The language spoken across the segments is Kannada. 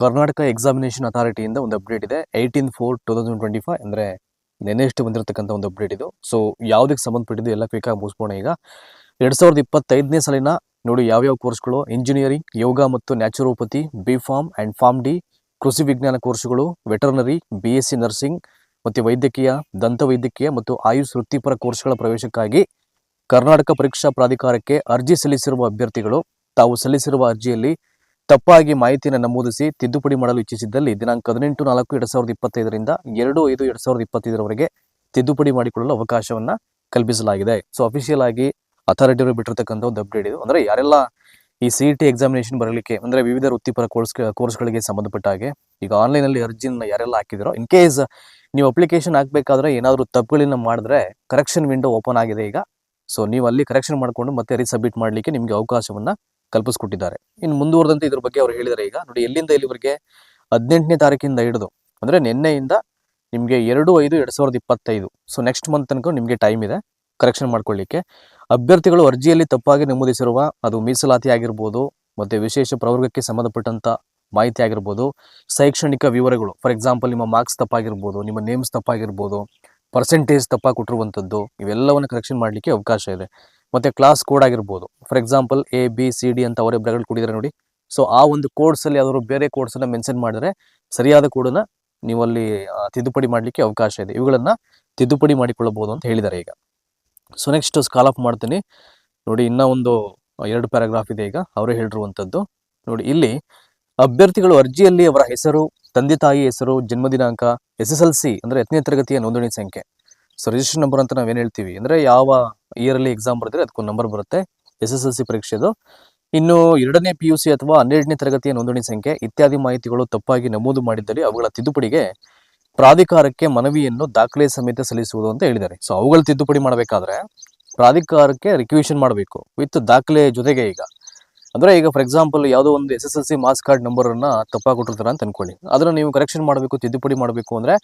ಕರ್ನಾಟಕ ಎಕ್ಸಾಮಿನೇಷನ್ ಅಥಾರಿಟಿಯಿಂದ ಒಂದು ಅಪ್ಡೇಟ್ ಇದೆ. Eighteen four two thousand twenty five ಅಂದರೆ ನೆನ್ನೆಷ್ಟು ಬಂದಿರತಕ್ಕಂಥ ಒಂದು ಅಪ್ಡೇಟ್ ಇದು. ಸೊ ಯಾವುದಕ್ಕೆ ಸಂಬಂಧಪಟ್ಟಿದ್ದು ಎಲ್ಲ ಕ್ವಿಕ್ಕಾಗಿ ಮುಗಿಸ್ಬೋಣ ಈಗ. ಎರಡು ಸಾವಿರದ ಇಪ್ಪತ್ತೈದನೇ ಸಾಲಿನ ನೋಡಿ ಯಾವ್ಯಾವ ಕೋರ್ಸ್ಗಳು ಇಂಜಿನಿಯರಿಂಗ್ ಯೋಗ ಮತ್ತು naturopathy B pharm and pharm D ಕೃಷಿ ವಿಜ್ಞಾನ ಕೋರ್ಸ್ಗಳು veterinary B S C nursing ಮತ್ತು ವೈದ್ಯಕೀಯ, ದಂತ ವೈದ್ಯಕೀಯ ಮತ್ತು ಆಯುಷ್ ವೃತ್ತಿಪರ ಕೋರ್ಸ್ಗಳ ಪ್ರವೇಶಕ್ಕಾಗಿ ಕರ್ನಾಟಕ ಪರೀಕ್ಷಾ ಪ್ರಾಧಿಕಾರಕ್ಕೆ ಅರ್ಜಿ ಸಲ್ಲಿಸಿರುವ ಅಭ್ಯರ್ಥಿಗಳು ತಾವು ಸಲ್ಲಿಸಿರುವ ಅರ್ಜಿಯಲ್ಲಿ ತಪ್ಪಾಗಿ ಮಾಹಿತಿಯನ್ನು ನಮೂದಿಸಿ ತಿದ್ದುಪಡಿ ಮಾಡಲು ಇಚ್ಛಿಸಿದ್ದಲ್ಲಿ ದಿನಾಂಕ ಹದಿನೆಂಟು ನಾಲ್ಕು ಎರಡ್ ಸಾವಿರದ ಇಪ್ಪತ್ತೈದರಿಂದ ಎರಡು ಐದು ಎರಡು ಸಾವಿರದ ಇಪ್ಪತ್ತೈದರವರೆಗೆ ತಿದ್ದುಪಡಿ ಮಾಡಿಕೊಳ್ಳಲು ಅವಕಾಶವನ್ನ ಕಲ್ಪಿಸಲಾಗಿದೆ. ಸೊ ಅಫಿಷಿಯಲ್ ಆಗಿ ಅಥಾರಿಟಿ ಅವರು ಬಿಟ್ಟಿರ್ತಕ್ಕಂಥ ಒಂದು ಅಪ್ಡೇಟ್ ಇದು. ಅಂದ್ರೆ ಯಾರೆಲ್ಲ ಈ ಸಿ ಟಿ ಎಕ್ಸಾಮಿನೇಷನ್ ಬರಲಿಕ್ಕೆ ಅಂದ್ರೆ ವಿವಿಧ ವೃತ್ತಿಪರ ಕೋರ್ಸ್ ಕೋರ್ಸ್ಗಳಿಗೆ ಸಂಬಂಧಪಟ್ಟ ಹಾಗೆ ಈಗ ಆನ್ಲೈನ್ ಅಲ್ಲಿ ಅರ್ಜಿನ ಯಾರೆಲ್ಲ ಹಾಕಿದಿರೋ ಇನ್ ಕೇಸ್ ನೀವು ಅಪ್ಲಿಕೇಶನ್ ಹಾಕಬೇಕಾದ್ರೆ ಏನಾದರೂ ತಪ್ಪುಗಳನ್ನ ಮಾಡಿದ್ರೆ ಕರೆಕ್ಷನ್ ವಿಂಡೋ ಓಪನ್ ಆಗಿದೆ ಈಗ. ಸೊ ನೀವು ಅಲ್ಲಿ ಕರೆಕ್ಷನ್ ಮಾಡಿಕೊಂಡು ಮತ್ತೆ ರೀಸಬ್ಮಿಟ್ ಮಾಡಲಿಕ್ಕೆ ನಿಮಗೆ ಅವಕಾಶವನ್ನ ಕಲ್ಪಿಸ್ಕೊಟ್ಟಿದ್ದಾರೆ. ಇನ್ನು ಮುಂದುವರೆದಂತೆ ಇದ್ರ ಬಗ್ಗೆ ಅವ್ರು ಹೇಳಿದ್ದಾರೆ ಈಗ. ನೋಡಿ, ಎಲ್ಲಿಂದ ಇಲ್ಲಿವರೆಗೆ ಹದಿನೆಂಟನೇ ತಾರೀಕಿಂದ ಹಿಡಿದು, ಅಂದರೆ ನಿನ್ನೆಯಿಂದ ನಿಮಗೆ ಎರಡು ಐದು ಎರಡು ಸಾವಿರದ ಇಪ್ಪತ್ತೈದು. ಸೊ ನೆಕ್ಸ್ಟ್ ಮಂತ್ ತನಕ ನಿಮಗೆ ಟೈಮ್ ಇದೆ ಕರೆಕ್ಷನ್ ಮಾಡ್ಕೊಳ್ಳಿಕ್ಕೆ ಅಭ್ಯರ್ಥಿಗಳು ಅರ್ಜಿಯಲ್ಲಿ ತಪ್ಪಾಗಿ ನಮೂದಿಸಿರುವ ಅದು ಮೀಸಲಾತಿ ಆಗಿರ್ಬೋದು, ಮತ್ತೆ ವಿಶೇಷ ಪ್ರವರ್ಗಕ್ಕೆ ಸಂಬಂಧಪಟ್ಟಂಥ ಮಾಹಿತಿ ಆಗಿರ್ಬೋದು, ಶೈಕ್ಷಣಿಕ ವಿವರಗಳು ಫಾರ್ ಎಕ್ಸಾಂಪಲ್ ನಿಮ್ಮ ಮಾರ್ಕ್ಸ್ ತಪ್ಪಾಗಿರ್ಬೋದು, ನಿಮ್ಮ ನೇಮ್ಸ್ ತಪ್ಪಾಗಿರ್ಬೋದು ಪರ್ಸೆಂಟೇಜ್ ತಪ್ಪಾಗಿ ಕೊಟ್ಟಿರುವಂಥದ್ದು ಇವೆಲ್ಲವನ್ನು ಕರೆಕ್ಷನ್ ಮಾಡಲಿಕ್ಕೆ ಅವಕಾಶ ಇದೆ. ಮತ್ತೆ ಕ್ಲಾಸ್ ಕೋಡ್ ಆಗಿರ್ಬೋದು. For example A B C D ಅಂತ ಅವರೇ ಬ್ರಗಳು ಕೊಟ್ಟಿದ್ದಾರೆ ನೋಡಿ. ಸೊ ಆ ಒಂದು ಕೋಡ್ಸ್ ಅಲ್ಲಿ ಯಾವ್ದಾದ್ರು ಬೇರೆ ಕೋಡ್ಸ್ ಅನ್ನ ಮೆನ್ಷನ್ ಮಾಡಿದ್ರೆ ಸರಿಯಾದ ಕೋಡನ್ನ ನೀವು ಅಲ್ಲಿ ತಿದ್ದುಪಡಿ ಮಾಡಲಿಕ್ಕೆ ಅವಕಾಶ ಇದೆ. ಇವುಗಳನ್ನ ತಿದ್ದುಪಡಿ ಮಾಡಿಕೊಳ್ಳಬಹುದು ಅಂತ ಹೇಳಿದ್ದಾರೆ ಈಗ. ಸೊ ನೆಕ್ಸ್ಟ್ ಸ್ಕಾಲ್ ಆಫ್ ಮಾಡ್ತೀನಿ. ನೋಡಿ, ಇನ್ನ ಒಂದು ಎರಡು ಪ್ಯಾರಾಗ್ರಾಫ್ ಇದೆ ಈಗ. ಅವರೇ ಹೇಳಿರುವಂಥದ್ದು. ನೋಡಿ, ಇಲ್ಲಿ ಅಭ್ಯರ್ಥಿಗಳು ಅರ್ಜಿಯಲ್ಲಿ ಅವರ ಹೆಸರು, ತಂದೆ ತಾಯಿ ಹೆಸರು, ಜನ್ಮ ದಿನಾಂಕ ಎಸ್ ಎಸ್ ಎಲ್ ಸಿ ಅಂದ್ರೆ ಹತ್ತನೇ ತರಗತಿಯ ನೋಂದಣಿ ಸಂಖ್ಯೆ. ಸೊ ರಿಜಿಸ್ಟರ್ ನಂಬರ್ ಅಂತ ನಾವೇನು ಹೇಳ್ತೀವಿ? ಅಂದ್ರೆ ಯಾವ ಇಯರ್ ಅಲ್ಲಿ ಎಕ್ಸಾಮ್ ಬರೆದ್ರೆ ಅದಕ್ಕೊಂದು ನಂಬರ್ ಬರುತ್ತೆ ಎಸ್ ಎಸ್ ಎಲ್ ಸಿ ಪರೀಕ್ಷೆದು ಇನ್ನು ಎರಡನೇ ಪಿ ಯು ಸಿ ಅಥವಾ ಹನ್ನೆರಡನೇ ತರಗತಿಯ ನೋಂದಣಿ ಸಂಖ್ಯೆ ಇತ್ಯಾದಿ ಮಾಹಿತಿಗಳು ತಪ್ಪಾಗಿ ನಮೂದು ಮಾಡಿದ್ದಲ್ಲಿ ಅವುಗಳ ತಿದ್ದುಪಡಿಗೆ ಪ್ರಾಧಿಕಾರಕ್ಕೆ ಮನವಿಯನ್ನು ದಾಖಲೆ ಸಮೇತ ಸಲ್ಲಿಸುವುದು ಅಂತ ಹೇಳಿದ್ದಾರೆ. ಸೊ ಅವುಗಳ ತಿದ್ದುಪಡಿ ಮಾಡಬೇಕಾದ್ರೆ ಪ್ರಾಧಿಕಾರಕ್ಕೆ ರಿಕ್ವಿಷನ್ ಮಾಡಬೇಕು ವಿತ್ ದಾಖಲೆ ಜೊತೆಗೆ ಈಗ. ಅಂದ್ರೆ ಈಗ ಫಾರ್ ಎಕ್ಸಾಂಪಲ್ ಯಾವುದೋ ಒಂದು S S L C marks card number ಅನ್ನ ತಪ್ಪಾಗಿ ಕೊಟ್ಟಿರ್ತಾರೆ ಅಂತ ಅನ್ಕೊಳ್ಳಿ. ಅದನ್ನ ನೀವು ಕರೆಕ್ಷನ್ ಮಾಡಬೇಕು, ತಿದ್ದುಪಡಿ ಮಾಡಬೇಕು ಅಂದ್ರೆ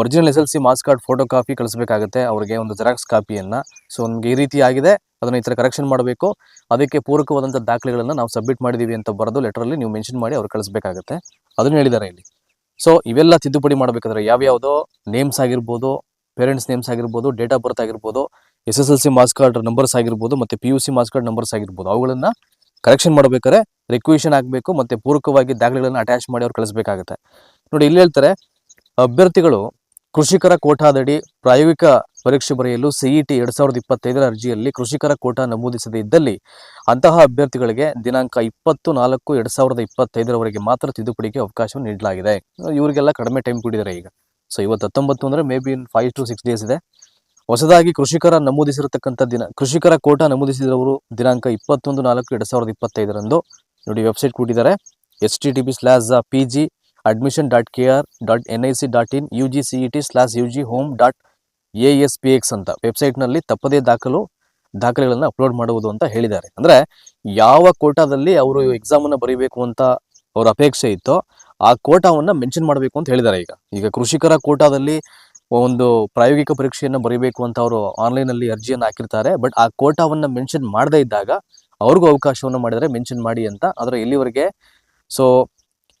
original S L C marks card photo copy ಕಳಿಸಬೇಕಾಗುತ್ತೆ, ಅವರಿಗೆ ಒಂದು ಜೆರಾಕ್ಸ್ ಕಾಪಿಯನ್ನ ಸೊ ನಮ್ಗೆ ಈ ರೀತಿ ಆಗಿದೆ, ಅದನ್ನ ಈ ತರ ಕರೆಕ್ಷನ್ ಮಾಡಬೇಕು. ಅದಕ್ಕೆ ಪೂರಕವಾದಂಥ ದಾಖಲೆಗಳನ್ನ ನಾವು ಸಬ್ಮಿಟ್ ಮಾಡಿದೀವಿ ಅಂತ ಬರೆದು ಲೆಟರ್ ಅಲ್ಲಿ ನೀವು ಮೆನ್ಷನ್ ಮಾಡಿ ಅವ್ರು ಕಳಿಸಬೇಕಾಗುತ್ತೆ. ಅದನ್ನ ಹೇಳಿದ್ದಾರೆ ಇಲ್ಲಿ. ಸೊ ಇವೆಲ್ಲ ತಿದ್ದುಪಡಿ ಮಾಡಬೇಕಾದ್ರೆ ಯಾವ್ಯಾವುದೋ ನೇಮ್ಸ್ ಆಗಿರ್ಬೋದು ಪೇರೆಂಟ್ಸ್ ನೇಮ್ಸ್ ಆಗಿರ್ಬೋದು ಡೇಟ್ ಆಫ್ ಬರ್ತ್ ಆಗಿರ್ಬೋದು S S L C marks card numbers ಆಗಿರ್ಬೋದು, ಮತ್ತೆ P U C marks card numbers ಆಗಿರ್ಬೋದು, ಅವುಗಳನ್ನ ಕರೆಕ್ಷನ್ ಮಾಡಬೇಕಾದ್ರೆ ರಿಕ್ವಿಷನ್ ಆಗಬೇಕು ಮತ್ತೆ ಪೂರಕವಾಗಿ ದಾಖಲೆಗಳನ್ನು ಅಟ್ಯಾಚ್ ಮಾಡಿ ಅವ್ರು ಕಳಿಸ್ಬೇಕಾಗುತ್ತೆ. ನೋಡಿ, ಇಲ್ಲಿ ಹೇಳ್ತಾರೆ, ಅಭ್ಯರ್ಥಿಗಳು ಕೃಷಿಕರ ಕೋಟಾದಡಿ ಪ್ರಾಯೋಗಿಕ ಪರೀಕ್ಷೆ ಬರೆಯಲು ಸಿಇಟಿ ಎರಡ್ ಸಾವಿರದ ಇಪ್ಪತ್ತೈದರ ಅರ್ಜಿಯಲ್ಲಿ ಕೃಷಿಕರ ಕೋಟಾ ನಮೂದಿಸದೇ ಇದ್ದಲ್ಲಿ ಅಂತಹ ಅಭ್ಯರ್ಥಿಗಳಿಗೆ ದಿನಾಂಕ ಇಪ್ಪತ್ತು ನಾಲ್ಕು ಎರಡ್ ಸಾವಿರದ ಇಪ್ಪತ್ತೈದರವರೆಗೆ ಮಾತ್ರ ತಿದ್ದುಪಡಿಗೆ ಅವಕಾಶ ನೀಡಲಾಗಿದೆ. ಇವರಿಗೆಲ್ಲ ಕಡಿಮೆ ಟೈಮ್ ಕೊಟ್ಟಿದ್ದಾರೆ ಈಗ. ಸೊ ಇವತ್ತು ಹತ್ತೊಂಬತ್ತು ಅಂದ್ರೆ maybe in five to six days ಇದೆ. ಹೊಸದಾಗಿ ಕೃಷಿಕರ ನಮೂದಿಸಿರತಕ್ಕಂಥ ದಿನ, ಕೃಷಿಕರ ಕೋಟಾ ನಮೂದಿಸಿದವರು ದಿನಾಂಕ ಇಪ್ಪತ್ತೊಂದು ನಾಲ್ಕು ಎರಡ್ ಸಾವಿರದ ಇಪ್ಪತ್ತೈದರಂದು. ನೋಡಿ ವೆಬ್ಸೈಟ್ ಕೊಟ್ಟಿದ್ದಾರೆ. H T T B slash P G admission dot K R dot N I C dot in U G C E T slash U G home dot A S P X ಅಂತ. ವೆಬ್ಸೈಟ್ನಲ್ಲಿ ತಪ್ಪದೇ ದಾಖಲು, ದಾಖಲೆಗಳನ್ನು ಅಪ್ಲೋಡ್ ಮಾಡುವುದು ಅಂತ ಹೇಳಿದ್ದಾರೆ. ಅಂದ್ರೆ ಯಾವ ಕೋಟಾದಲ್ಲಿ ಅವರು ಎಕ್ಸಾಮ್ ಅನ್ನ ಬರೀಬೇಕು ಅಂತ ಅವರ ಅಪೇಕ್ಷೆ ಇತ್ತೋ ಆ ಕೋಟಾವನ್ನ ಮೆನ್ಷನ್ ಮಾಡಬೇಕು ಅಂತ ಹೇಳಿದ್ದಾರೆ ಈಗ. ಈಗ ಕೃಷಿಕರ ಕೋಟಾದಲ್ಲಿ ಒಂದು ಪ್ರಾಯೋಗಿಕ ಪರೀಕ್ಷೆಯನ್ನು ಬರೀಬೇಕು ಅಂತ ಅವರು ಆನ್ಲೈನ್ ಅಲ್ಲಿ ಅರ್ಜಿಯನ್ನು ಹಾಕಿರ್ತಾರೆ. ಬಟ್ ಆ ಕೋಟಾವನ್ನ ಮೆನ್ಷನ್ ಮಾಡದೇ ಇದ್ದಾಗ ಅವ್ರಿಗೂ ಅವಕಾಶವನ್ನು ಮಾಡಿದರೆ ಮೆನ್ಷನ್ ಮಾಡಿ ಅಂತ ಆದರೆ ಇಲ್ಲಿವರೆಗೆ ಸೊ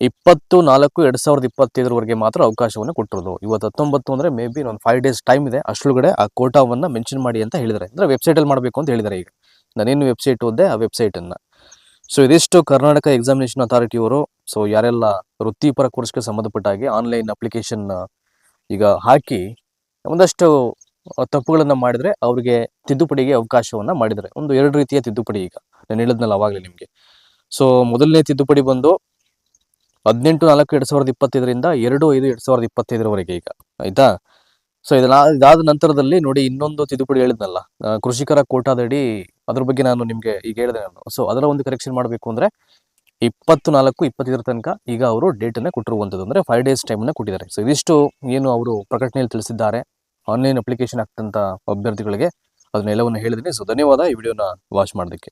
ಇಪ್ಪತ್ತು ನಾಲ್ಕು ಎರಡು ಸಾವಿರದ ಇಪ್ಪತ್ತೈದರವರೆಗೆ ಮಾತ್ರ ಅವಕಾಶವನ್ನು ಕೊಟ್ಟಿರೋದು. ಇವತ್ತು ಹತ್ತೊಂಬತ್ತು ಅಂದ್ರೆ ಮೇ ಬಿ ಒಂದು ಫೈವ್ ಡೇಸ್ ಟೈಮ್ ಇದೆ. ಅಷ್ಟೊಳಗಡೆ ಆ ಕೋಟಾವನ್ನ ಮೆನ್ಷನ್ ಮಾಡಿ ಅಂತ ಹೇಳಿದ್ದಾರೆ. ಅಂದ್ರೆ ವೆಬ್ಸೈಟ್ ಅಲ್ಲಿ ಮಾಡಬೇಕು ಅಂತ ಹೇಳಿದ್ದಾರೆ ಈಗ. ನಾನೇನು ವೆಬ್ಸೈಟ್ ಓದ್ದೆ, ಆ ವೆಬ್ಸೈಟ್ ಅನ್ನ ಸೊ ಇದಿಷ್ಟು ಕರ್ನಾಟಕ ಎಕ್ಸಾಮಿನೇಷನ್ ಅಥಾರಿಟಿಯವರು ಸೊ ಯಾರೆಲ್ಲ ವೃತ್ತಿಪರ ಕೋರ್ಸ್ಗೆ ಸಂಬಂಧಪಟ್ಟ ಹಾಗೆ ಆನ್ಲೈನ್ ಅಪ್ಲಿಕೇಶನ್ ಈಗ ಹಾಕಿ ಒಂದಷ್ಟು ತಪ್ಪುಗಳನ್ನ ಮಾಡಿದ್ರೆ ಅವರಿಗೆ ತಿದ್ದುಪಡಿಗೆ ಅವಕಾಶವನ್ನ ಮಾಡಿದ್ದಾರೆ. ಒಂದು ಎರಡು ರೀತಿಯ ತಿದ್ದುಪಡಿ ಈಗ. ನಾನು ಹೇಳಿದ್ನಲ್ಲ ಅವಾಗಲೇ ನಿಮಗೆ. ಸೊ ಮೊದಲನೇ ತಿದ್ದುಪಡಿ ಬಂದು ಹದಿನೆಂಟು, ನಾಲ್ಕು, ಎರಡ್ ಸಾವಿರದ ಇಪ್ಪತ್ತೈದರಿಂದ ಎರಡು, ಐದು, ಎರಡ್ ಸಾವಿರದ ಇಪ್ಪತ್ತೈದರವರೆಗೆ ಈಗ. ಆಯ್ತಾ? ಸೊ ಇದನ್ನ, ಇದಾದ ನಂತರದಲ್ಲಿ ನೋಡಿ ಇನ್ನೊಂದು ತಿದ್ದುಪಡಿ ಹೇಳಿದ್ನಲ್ಲ. ಕೃಷಿಕರ ಕೋಟಾದಡಿ ಅದ್ರ ಬಗ್ಗೆ ನಾನು ನಿಮ್ಗೆ ಈಗ ಹೇಳಿದೆ ನಾನು. ಸೊ ಅದರ ಒಂದು ಕರೆಕ್ಷನ್ ಮಾಡಬೇಕು ಅಂದ್ರೆ ಇಪ್ಪತ್ತು ನಾಲ್ಕು ಇಪ್ಪತ್ತೈದರ ತನಕ ಈಗ ಅವರು ಡೇಟ್ ಅನ್ನ ಕೊಟ್ಟಿರುವಂತದ್ದು ಅಂದ್ರೆ ಫೈವ್ ಡೇಸ್ ಟೈಮ್ ಅನ್ನ ಕೊಟ್ಟಿದ್ದಾರೆ. ಸೊ ಇದಿಷ್ಟು ಏನು ಅವರು ಪ್ರಕಟಣೆಯಲ್ಲಿ ತಿಳಿಸಿದ್ದಾರೆ ಆನ್ಲೈನ್ ಅಪ್ಲಿಕೇಶನ್ ಆಗ್ತಂತ ಅಭ್ಯರ್ಥಿಗಳಿಗೆ ಅದನ್ನೆಲ್ಲವನ್ನು ಹೇಳಿದ್ದೀನಿ. ಸೊ ಧನ್ಯವಾದ ಈ ವಿಡಿಯೋನ ವಾಚ್ ಮಾಡೋದಕ್ಕೆ.